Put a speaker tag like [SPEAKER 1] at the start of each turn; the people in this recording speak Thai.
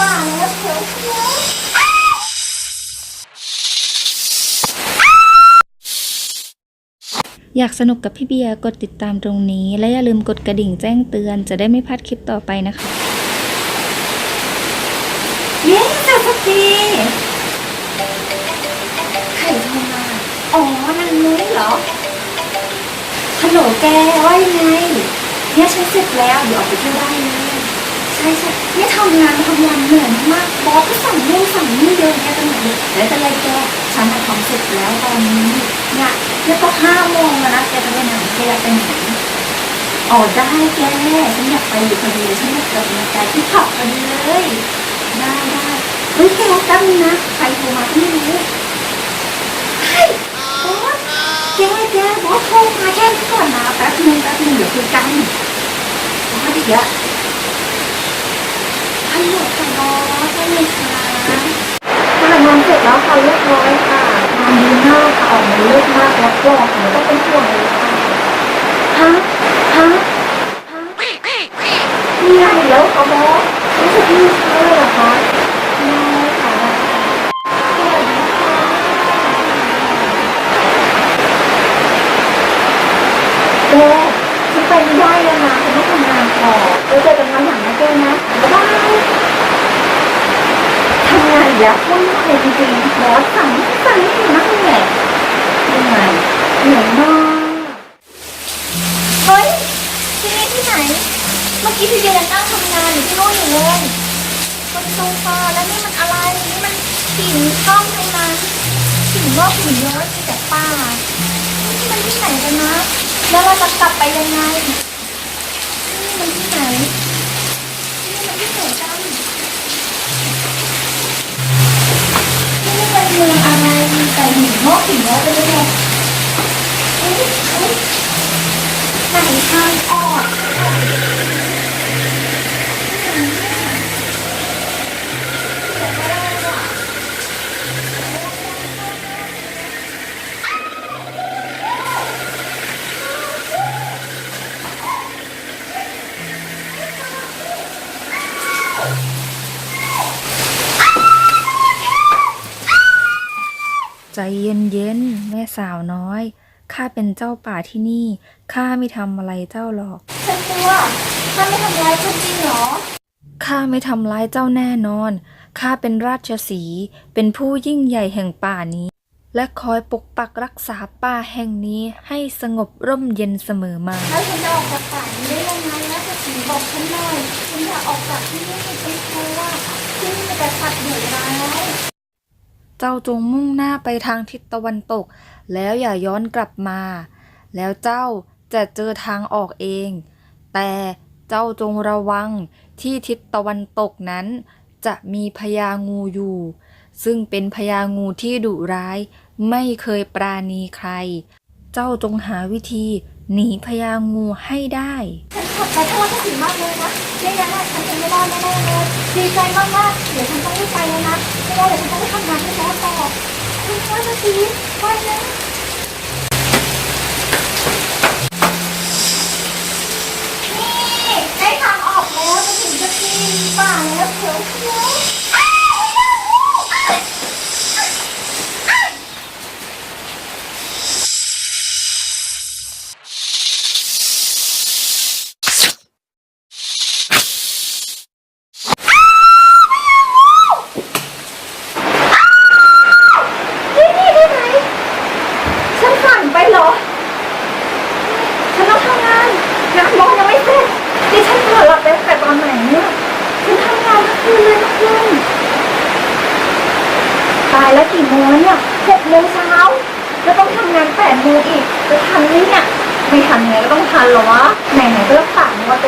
[SPEAKER 1] ป่าแล้วเขียวเขียว
[SPEAKER 2] อยากสนุกกับพี่เบียร์กดติดตามตรงนี้ และอย่าลืมกดกระดิ่งแจ้งเตือนจะได้ไม่พลาดคลิปต่อไปนะคะ
[SPEAKER 1] เย้เจอสักทีใครโทรมา อ๋อนางนุ้ยเหรอ ฮัลโหลแกว่ายังไงเนี่ยฉันเสร็จแล้ว เดี๋ยวออกไปเที่ยวได้เลย ช่ใช่เนี่ยทำงานทำงานเหนื่อยมากบอสก็สั่งนู่นสั่งนี่เยอะแยะไปหมดเลยแล้วเป็นไรแกฉันมาทำเสร็จแล้วตอนนี้เนี่ยเนี่ยก็ห้าโมงแล้วนะแกจะไปไหนแกอยากไปไหนอ๋อได้แกฉันอยากไปอยู่พอดีฉันอยากไปบรรยากาศที่ผับพอดีเลยได้ได้เฮ้ยแกแป๊บนึงนะใครโทรมาก็ไม่รู้เฮ้ยบอสแกแกบอสโทรมาแค่ก่อนนะแป๊บนึงแป๊บนึงเดี๋ยวคุยกันบอสอีกแล้ว ฮัลโหลค่ะบอสได้เลยค่ะค่ะงานเสร็จแล้วค่ะเรียบร้อยค่ะงานดีมากค่ะออกมาเลิศมากแล้วก็หนูก็เป็นห่วงเลยค่ะฮะฮะฮะมีอะไรอีกแล้วค่ะบอสรู้สึกดีเลยเหรอคะได้ค่ค่ะแกฉันไปไม่ได้แล้วนะฉันต้องทำงาน เราเจอกันวันหลังนะแกนะบ๊ายบายทำงานอีกแล้ววุ่นวายจริงๆบอสสั่งสั่งให้ถึงนักแหละยังไงเหนื่อยมากเฮ้ยที่นี่ที่ไหน เมื่อกี้พี่เดียยังนั่งทำงานอยู่ที่โน่นอยู่เลยบนโซฟาแล้วนี่มันอะไรนี่มันหินช่องทั้งนั้นหินงอกหินย้อยมีแต่ป่านี่มันที่ไหนกันนะ แล้วเราจะกลับไปยังไง มันที่ไหนนี่มันที่ไหนกันนี่มันเมืองอะไรมีแต่หินงอกหินงอกไปเลยเนี่ยไหนทางออก
[SPEAKER 2] ใจเย็นๆแม่สาวน้อย ข้าเป็นเจ้าป่าที่นี่ ข้าไม่ทำอะไรเจ้าหรอก
[SPEAKER 1] ฉันกลัวถ้าไม่ทำร้ายฉันจริงเหรอ
[SPEAKER 2] ข้าไม่ทำร้ายเจ้าแน่นอน ข้าเป็นราชสีห์เป็นผู้ยิ่งใหญ่แห่งป่านี้ และคอยปกปักรักษาป่าแห่งนี้ให้สงบร่มเย็นเสมอมา
[SPEAKER 1] แล้วฉันจะออกจากป่านี้ได้ยังไงนะจะสีบอกฉันหน่อย ฉันอยากออกจากที่นี่ฉันกลัวว่าที่นี่มีแต่สัตว์ดุร้าย
[SPEAKER 2] เจ้าจงมุ่งหน้าไปทางทิศตะวันตก แล้วอย่าย้อนกลับมา แล้วเจ้าจะเจอทางออกเอง แต่เจ้าจงระวังที่ทิศตะวันตกนั้น จะมีพญางูอยู่ ซึ่งเป็นพญางูที่ดุร้าย ไม่เคยปราณีใคร เจ้าจงหาวิธีหนีพญางูให้ได้
[SPEAKER 1] ขอบใจท่อที่สีมากเลยนะไม่งั้นะฉันจะไม่รอดแน่ๆเลยดีใจมากๆเดี๋ยวฉันต้องรีบไปเลยนะไม่งั้นเดี๋ยวฉันต้องไปทำงานที่แล้วต่อคุณราชสีห์ไปนะนี่ได้ทางออกแล้วจะถึงจะทีป่าแล้วเขียวเขียว นี่นี่ได้ไหมฉันฝันไปเหรอ ฉันต้องทำงาน งานบอลยังไม่เสร็จนี่ฉันเผลอหลับไปแต่ตอนไหนเนี่ยฉันทำงานทั้งคืนเลยทั้งคืนตายแล้วกี่โมงแล้วเนี่ยหกโมงเช้าแล้วต้องทำงานแปดโมงอีกจะทันไหมเนี่ยไม่ทันไงก็ต้องทันเหรอวะไหนๆก็รักษาวันวด